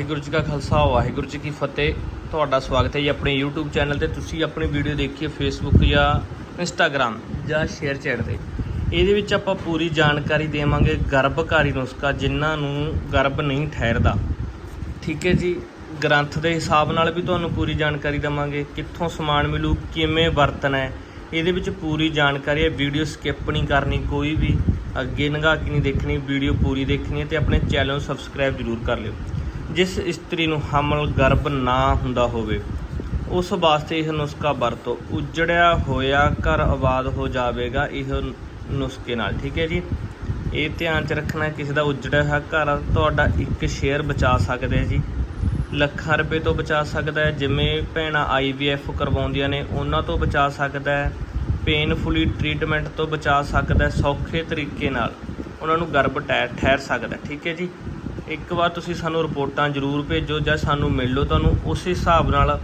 ਵਾਹਿਗੁਰੂ ਜੀ ਕਾ ਖਾਲਸਾ, ਵਾਹਿਗੁਰੂ ਜੀ ਕੀ ਫਤਿਹ। ਤੁਹਾਡਾ ਸਵਾਗਤ ਹੈ ਜੀ ਆਪਣੇ YouTube ਚੈਨਲ ਤੇ। ਤੁਸੀਂ ਆਪਣੀ ਵੀਡੀਓ ਦੇਖੀਏ Facebook ਜਾਂ Instagram ਜਾਂ ਸ਼ੇਅਰ ਚੈਟ ਤੇ। ਇਹਦੇ ਵਿੱਚ ਆਪਾਂ ਪੂਰੀ ਜਾਣਕਾਰੀ ਦੇਵਾਂਗੇ ਗਰਭਕਾਰੀ ਨੁਸਖਾ, ਜਿਨ੍ਹਾਂ ਨੂੰ ਗਰਭ ਨਹੀਂ ਠਹਿਰਦਾ। ਠੀਕ ਹੈ ਜੀ? ਗ੍ਰੰਥ ਦੇ ਹਿਸਾਬ ਨਾਲ ਵੀ ਤੁਹਾਨੂੰ ਪੂਰੀ ਜਾਣਕਾਰੀ ਦਵਾਂਗੇ। ਕਿੱਥੋਂ ਸਮਾਨ ਮਿਲੂ, ਕਿਵੇਂ ਵਰਤਣਾ ਹੈ, ਇਹਦੇ ਵਿੱਚ ਪੂਰੀ ਜਾਣਕਾਰੀ ਹੈ। ਵੀਡੀਓ ਸਕਿਪ ਨਹੀਂ ਕਰਨੀ, ਕੋਈ ਵੀ। ਅੱਗੇ ਨਗਾ ਕੇ ਨਹੀਂ ਦੇਖਣੀ, ਵੀਡੀਓ ਪੂਰੀ ਦੇਖਣੀ ਹੈ ਤੇ ਆਪਣੇ ਚੈਨਲ ਨੂੰ ਸਬਸਕ੍ਰਾਈਬ ਜ਼ਰੂਰ ਕਰ ਲਿਓ। ਜਿਸ ਇਸਤਰੀ ਨੂੰ ਹਮਲ ਗਰਭ ਨਾ ਹੁੰਦਾ ਹੋਵੇ, ਉਸ ਵਾਸਤੇ ਇਹ ਨੁਸਖਾ ਵਰਤੋ। ਉਜੜਿਆ ਹੋਇਆ ਘਰ ਆਬਾਦ ਹੋ ਜਾਵੇਗਾ ਇਹ ਨੁਸਖੇ ਨਾਲ, ਠੀਕ ਹੈ ਜੀ? ਇਹ ਧਿਆਨ ਚ ਰੱਖਣਾ ਕਿਸੇ ਦਾ ਉਜੜਿਆ ਹੋਇਆ ਘਰ ਤੁਹਾਡਾ ਇੱਕ ਸ਼ੇਅਰ ਬਚਾ ਸਕਦਾ ਹੈ ਜੀ। ਲੱਖਾਂ ਰੁਪਏ ਤੋਂ ਬਚਾ ਸਕਦਾ ਹੈ, ਜਿਵੇਂ ਭੈਣਾਂ ਆਈਵੀਐਫ ਕਰਵਾਉਂਦੀਆਂ ਨੇ, ਉਹਨਾਂ ਤੋਂ ਬਚਾ ਸਕਦਾ ਹੈ ਪੇਨਫੁਲੀ ਟ੍ਰੀਟਮੈਂਟ ਤੋਂ ਬਚਾ ਸਕਦਾ ਹੈ, ਸੌਖੇ ਤਰੀਕੇ ਨਾਲ। ਉਹਨਾਂ ਨੂੰ ਗਰਭ ਟੈ- ਠਹਿਰ ਸਕਦਾ ਠੀਕ ਹੈ ਜੀ? ਇੱਕ ਵਾਰ ਤੁਸੀਂ ਸਾਨੂੰ ਰਿਪੋਰਟਾਂ ਜ਼ਰੂਰ ਭੇਜੋ ਜਾਂ ਸਾਨੂੰ ਮਿਲ ਲਓ ਤੁਹਾਨੂੰ, ਉਸ ਹਿਸਾਬ ਨਾਲ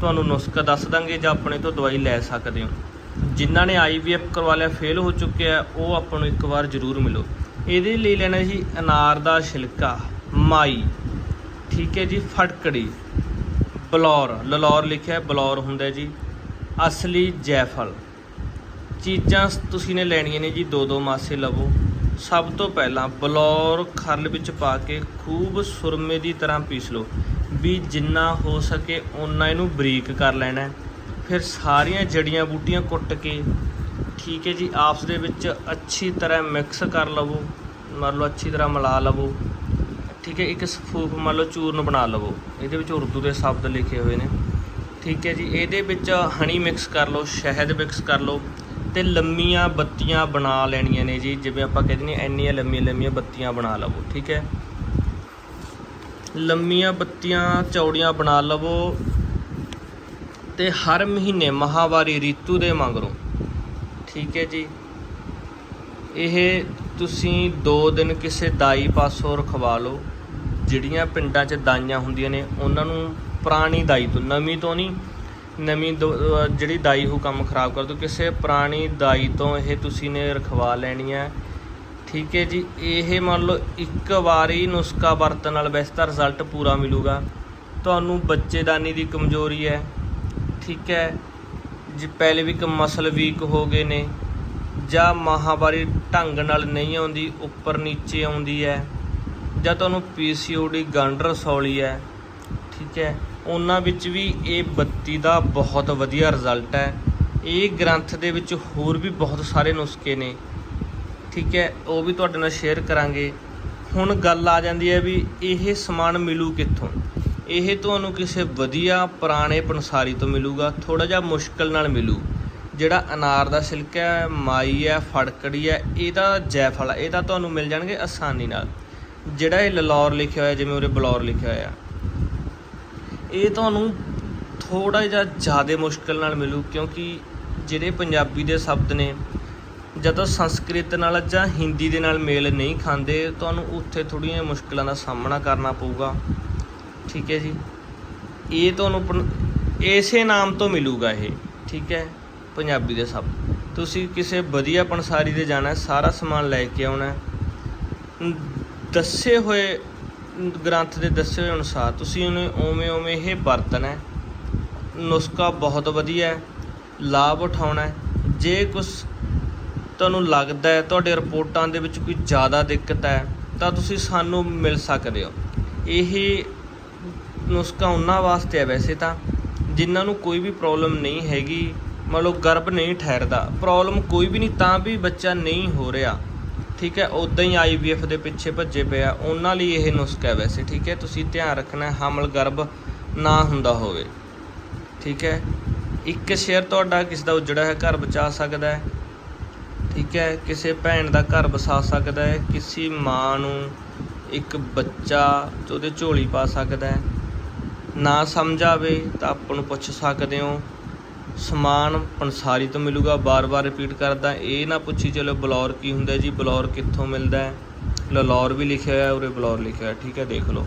ਤੁਹਾਨੂੰ ਨੁਸਖਾ ਦੱਸ ਦਾਂਗੇ ਜਾਂ ਆਪਣੇ ਤੋਂ ਦਵਾਈ ਲੈ ਸਕਦੇ ਹੋ। ਜਿਨ੍ਹਾਂ ਨੇ ਆਈਵੀਐਫ ਕਰਵਾ ਲਿਆ, ਫੇਲ ਹੋ ਚੁੱਕਿਆ ਉਹ ਆਪਾਂ ਨੂੰ ਇੱਕ ਵਾਰ ਜ਼ਰੂਰ ਮਿਲੋ। ਇਹਦੇ ਲਈ ਲੈਣਾ ਜੀ ਅਨਾਰ ਦਾ ਛਿਲਕਾ, ਮਾਈ, ਠੀਕ ਹੈ ਜੀ, ਫਟਕੜੀ, ਬਲੌਰ ਲਲੌਰ ਲਿਖਿਆ ਬਲੌਰ ਹੁੰਦਾ ਜੀ, ਅਸਲੀ ਜੈਫਲ। ਚੀਜ਼ਾਂ ਤੁਸੀਂ ਨੇ ਲੈਣੀਆਂ ਨੇ ਜੀ ਦੋ ਦੋ ਮਾਸੇ ਲਵੋ। ਸਭ ਤੋਂ ਪਹਿਲਾਂ ਬਲੌਰ ਖਰਲ ਵਿੱਚ ਪਾ ਕੇ ਖੂਬ ਸੁਰਮੇ ਦੀ ਤਰ੍ਹਾਂ ਪੀਸ ਲਓ। ਵੀ ਜਿੰਨਾ ਹੋ ਸਕੇ ਓਨਾ ਇਹਨੂੰ ਬਰੀਕ ਕਰ ਲੈਣਾ ਫਿਰ ਸਾਰੀਆਂ ਜੜੀਆਂ ਬੂਟੀਆਂ ਕੁੱਟ ਕੇ, ਠੀਕ ਹੈ ਜੀ, ਆਪਸ ਦੇ ਵਿੱਚ ਅੱਛੀ ਤਰ੍ਹਾਂ ਮਿਕਸ ਕਰ ਲਵੋ। ਮੰਨ ਲਓ ਅੱਛੀ ਤਰ੍ਹਾਂ ਮਿਲਾ ਲਵੋ। ਠੀਕ ਹੈ, ਇੱਕ ਸਫੂਫ ਮੰਨ ਲਓ ਚੂਰਨ ਬਣਾ ਲਵੋ। ਇਹਦੇ ਵਿੱਚ ਉਰਦੂ ਦੇ ਸ਼ਬਦ ਲਿਖੇ ਹੋਏ ਨੇ। ਠੀਕ ਹੈ ਜੀ, ਇਹਦੇ ਵਿੱਚ ਹਣੀ ਮਿਕਸ ਕਰ ਲਓ, ਸ਼ਹਿਦ ਮਿਕਸ ਕਰ ਲਓ। ਤੇ ਲੰਮੀਆਂ ਬੱਤੀਆਂ ਬਣਾ ਲੈਣੀਆਂ ਨੇ ਜੀ। ਜਿਵੇਂ ਆਪਾਂ ਕਹਿੰਦੇ ਨੇ ਇੰਨੀਆਂ ਲੰਮੀਆਂ ਲੰਮੀਆਂ ਬੱਤੀਆਂ ਬਣਾ ਲਵੋ, ਠੀਕ ਹੈ? ਲੰਮੀਆਂ ਬੱਤੀਆਂ, ਚੌੜੀਆਂ ਬਣਾ ਲਵੋ ਤੇ ਹਰ ਮਹੀਨੇ ਮਹਾਵਾਰੀ ਰੀਤੂ ਦੇ ਮੰਗਰੋ, ਠੀਕ ਹੈ ਜੀ? ਇਹ ਤੁਸੀਂ 2 ਦਿਨ ਕਿਸੇ ਦਾਈ ਪਾਸੋਂ ਰਖਵਾ ਲਓ। ਜਿਹੜੀਆਂ ਪਿੰਡਾਂ 'ਚ ਦਾਈਆਂ ਹੁੰਦੀਆਂ ਨੇ, ਉਹਨਾਂ ਨੂੰ ਪੁਰਾਣੀ ਦਾਈ ਤੋਂ, ਨਵੀਂ ਤੋਂ ਨਹੀਂ ਨਵੀਂ ਦੋ- ਜਿਹੜੀ ਦਾਈ ਉਹ ਕੰਮ ਖਰਾਬ ਕਰ ਦੋ, ਕਿਸੇ ਪੁਰਾਣੀ ਦਾਈ ਤੋਂ ਇਹ ਤੁਸੀਂ ਨੇ ਰਖਵਾ ਲੈਣੀ ਹੈ। ਠੀਕ ਹੈ ਜੀ, ਇਹ ਮੰਨ ਲਓ ਇੱਕ ਵਾਰੀ ਨੁਸਖਾ ਵਰਤਣ ਨਾਲ ਵੈਸੇ ਤਾਂ ਰਿਜ਼ਲਟ ਪੂਰਾ ਮਿਲੂਗਾ। ਤੁਹਾਨੂੰ ਬੱਚੇਦਾਨੀ ਦੀ ਕਮਜ਼ੋਰੀ ਹੈ। ਠੀਕ ਹੈ, ਜੇ ਪਹਿਲੇ ਵੀ ਮਸਲ ਵੀਕ ਹੋ ਗਏ ਨੇ, ਜਾਂ ਮਾਹਵਾਰੀ ਢੰਗ ਨਾਲ ਨਹੀਂ ਆਉਂਦੀ, ਉੱਪਰ ਨੀਚੇ ਆਉਂਦੀ ਹੈ, ਜਾਂ ਤੁਹਾਨੂੰ ਪੀਸੀਓਡੀ ਗੰਢ ਸੌਲੀ ਹੈ। ਠੀਕ ਹੈ ਉਹਨਾਂ ਵਿੱਚ ਵੀ ਇਹ ਬੱਤੀ ਦਾ ਬਹੁਤ ਵਧੀਆ ਰਿਜ਼ਲਟ ਹੈ। ਇਹ ਗ੍ਰੰਥ ਦੇ ਵਿੱਚ ਹੋਰ ਵੀ ਬਹੁਤ ਸਾਰੇ ਨੁਸਖੇ ਨੇ। ਠੀਕ ਹੈ, ਉਹ ਵੀ ਤੁਹਾਡੇ ਨਾਲ ਸ਼ੇਅਰ ਕਰਾਂਗੇ। ਹੁਣ ਗੱਲ ਆ ਜਾਂਦੀ ਹੈ ਵੀ ਇਹ ਸਮਾਨ ਮਿਲੂ ਕਿੱਥੋਂ? ਇਹ ਤੁਹਾਨੂੰ ਕਿਸੇ ਵਧੀਆ ਪੁਰਾਣੇ ਪਨਸਾਰੀ ਤੋਂ ਮਿਲੂਗਾ ਥੋੜਾ ਜਿਹਾ ਮੁਸ਼ਕਲ ਨਾਲ ਮਿਲੂ। ਜਿਹੜਾ ਅਨਾਰ ਦਾ ਸਿਲਕ ਹੈ, ਮਾਈ ਹੈ, ਫੜਕੜੀ ਹੈ ਇਹਦਾ ਜੈਫਲ ਇਹਦਾ ਤੁਹਾਨੂੰ ਮਿਲ ਜਾਣਗੇ ਆਸਾਨੀ ਨਾਲ। ਜਿਹੜਾ ਇਹ ਲਲੌਰ ਲਿਖਿਆ ਹੋਇਆ, ਜਿਵੇਂ ਉਰੇ ਬਲੌਰ ਲਿਖਿਆ ਹੋਇਆ। ਇਹ ਤੁਹਾਨੂੰ ਥੋੜਾ ਜਿਹਾ ਜ਼ਿਆਦਾ ਮੁਸ਼ਕਲ ਨਾਲ ਮਿਲੂ, ਕਿਉਂਕਿ ਜਿਹੜੇ ਪੰਜਾਬੀ ਦੇ ਸ਼ਬਦ ਨੇ ਜਦੋਂ ਸੰਸਕ੍ਰਿਤ ਨਾਲ ਜਾਂ ਹਿੰਦੀ ਦੇ ਨਾਲ ਮੇਲ ਨਹੀਂ ਖਾਂਦੇ, ਤੁਹਾਨੂੰ ਉੱਥੇ ਥੋੜ੍ਹੀਆਂ ਮੁਸ਼ਕਲਾਂ ਦਾ ਸਾਹਮਣਾ ਕਰਨਾ ਪਊਗਾ। ਠੀਕ ਹੈ ਜੀ? ਇਹ ਤੁਹਾਨੂੰ ਪਨ- ਇਸੇ ਨਾਮ ਤੋਂ ਮਿਲੂਗਾ ਇਹ, ਠੀਕ ਹੈ? ਪੰਜਾਬੀ ਦੇ ਸ਼ਬਦ। ਤੁਸੀਂ ਕਿਸੇ ਵਧੀਆ ਪੰਸਾਰੀ ਦੇ ਜਾਣਾ, ਸਾਰਾ ਸਮਾਨ ਲੈ ਕੇ ਆਉਣਾ। ਦੱਸੇ ਹੋਏ ਗ੍ਰੰਥ ਦੇ ਦੱਸੇ ਅਨੁਸਾਰ ਤੁਸੀਂ ਉਹਨੇ ਓਵੇਂ ਓਵੇਂ ਇਹ ਵਰਤਣਾ ਨੁਸਖਾ ਬਹੁਤ ਵਧੀਆ ਹੈ। ਲਾਭ ਉਠਾਉਣਾ ਜੇ ਕੁਝ ਤੁਹਾਨੂੰ ਲੱਗਦਾ ਹੈ, ਤੁਹਾਡੇ ਰਿਪੋਰਟਾਂ ਦੇ ਵਿੱਚ ਕੋਈ ਜ਼ਿਆਦਾ ਦਿੱਕਤ ਹੈ, ਤਾਂ ਤੁਸੀਂ ਸਾਨੂੰ ਮਿਲ ਸਕਦੇ ਹੋ। ਇਹ ਨੁਸਖਾ ਉਹਨਾਂ ਵਾਸਤੇ ਹੈ ਵੈਸੇ ਤਾਂ, ਜਿਨ੍ਹਾਂ ਨੂੰ ਕੋਈ ਵੀ ਪ੍ਰੋਬਲਮ ਨਹੀਂ ਹੈਗੀ। ਮਤਲਬ ਗਰਭ ਨਹੀਂ ਠਹਿਰਦਾ। ਪ੍ਰੋਬਲਮ ਕੋਈ ਵੀ ਨਹੀਂ, ਤਾਂ ਵੀ ਬੱਚਾ ਨਹੀਂ ਹੋ ਰਿਹਾ। ਠੀਕ ਹੈ ਉਦਾਂ ਹੀ ਆਈਵੀਐਫ ਦੇ ਪਿੱਛੇ ਭੱਜੇ ਪਿਆ ਉਹਨਾਂ ਲਈ ਇਹ ਨੁਸਖਾ ਹੈ ਵੈਸੇ, ਠੀਕ ਹੈ। ਤੁਸੀਂ ਧਿਆਨ ਰੱਖਣਾ ਹਮਲ ਗਰਭ ਨਾ ਹੁੰਦਾ ਹੋਵੇ। ਠੀਕ ਹੈ। ਇੱਕ ਸ਼ੇਅਰ ਤੁਹਾਡਾ ਕਿਸ ਦਾ ਉਜੜਾ ਹੈ, ਘਰ ਬਚਾ ਸਕਦਾ ਹੈ। ਠੀਕ ਹੈ। ਕਿਸੇ ਭੈਣ ਦਾ ਘਰ ਵਸਾ ਸਕਦਾ ਹੈ। ਕਿਸੇ ਮਾਂ ਨੂੰ ਇੱਕ ਬੱਚਾ ਉਹਦੇ ਝੋਲੀ ਪਾ ਸਕਦਾ ਹੈ। ਨਾ ਸਮਝ ਆਵੇ ਤਾਂ ਆਪਾਂ ਨੂੰ ਪੁੱਛ ਸਕਦੇ ਹੋ। ਸਮਾਨ ਪੰਸਾਰੀ ਤੋਂ ਮਿਲੂਗਾ, ਬਾਰ-ਬਾਰ ਰਿਪੀਟ ਕਰਦਾ। ਇਹ ਨਾ ਪੁੱਛੀ, ਚਲੋ ਬਲੌਰ ਕੀ ਹੁੰਦਾ ਜੀ, ਬਲੌਰ ਕਿੱਥੋਂ ਮਿਲਦਾ ਹੈ? ਲਲੌਰ ਵੀ ਲਿਖਿਆ ਹੋਇਆ, ਉਰੇ ਬਲੌਰ ਲਿਖਿਆ ਹੋਇਆ, ਠੀਕ ਹੈ, ਦੇਖ ਲਓ।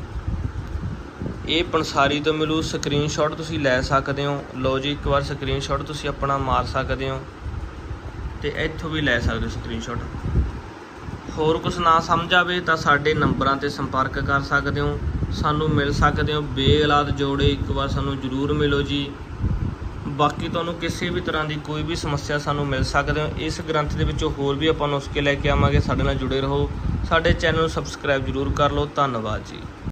ਇਹ ਪੰਸਾਰੀ ਤੋਂ ਮਿਲੂ ਸਕਰੀਨਸ਼ਾਟ ਤੁਸੀਂ ਲੈ ਸਕਦੇ ਹੋ। ਲਓ ਜੀ, ਇੱਕ ਵਾਰ ਸਕਰੀਨਸ਼ਾਟ ਤੁਸੀਂ ਆਪਣਾ ਮਾਰ ਸਕਦੇ ਹੋ ਤੇ ਇੱਥੋਂ ਵੀ ਲੈ ਸਕਦੇ ਹੋ ਸਕਰੀਨਸ਼ਾਟ ਹੋਰ ਕੁਝ ਨਾ ਸਮਝ ਆਵੇ ਤਾਂ ਸਾਡੇ ਨੰਬਰਾਂ ਤੇ ਸੰਪਰਕ ਕਰ ਸਕਦੇ ਹੋ। ਸਾਨੂੰ ਮਿਲ ਸਕਦੇ ਹੋ, ਬੇਔਲਾਦ ਜੋੜੇ ਇੱਕ ਵਾਰ ਸਾਨੂੰ ਜਰੂਰ ਮਿਲੋ ਜੀ। ਬਾਕੀ ਤੁਹਾਨੂੰ ਕਿਸੇ ਵੀ ਤਰ੍ਹਾਂ ਦੀ ਕੋਈ ਵੀ ਸਮੱਸਿਆ ਸਾਨੂੰ ਮਿਲ ਸਕਦੇ ਹੋ। ਇਸ ਗ੍ਰੰਥ ਦੇ ਵਿੱਚੋਂ ਹੋਰ ਵੀ ਆਪਾਂ ਨੁਸਖੇ ਲੈ ਕੇ ਆਵਾਂਗੇ। ਸਾਡੇ ਨਾਲ ਜੁੜੇ ਰਹੋ। ਸਾਡੇ ਚੈਨਲ ਨੂੰ ਸਬਸਕ੍ਰਾਈਬ ਜਰੂਰ ਕਰ ਲਓ। ਧੰਨਵਾਦ ਜੀ।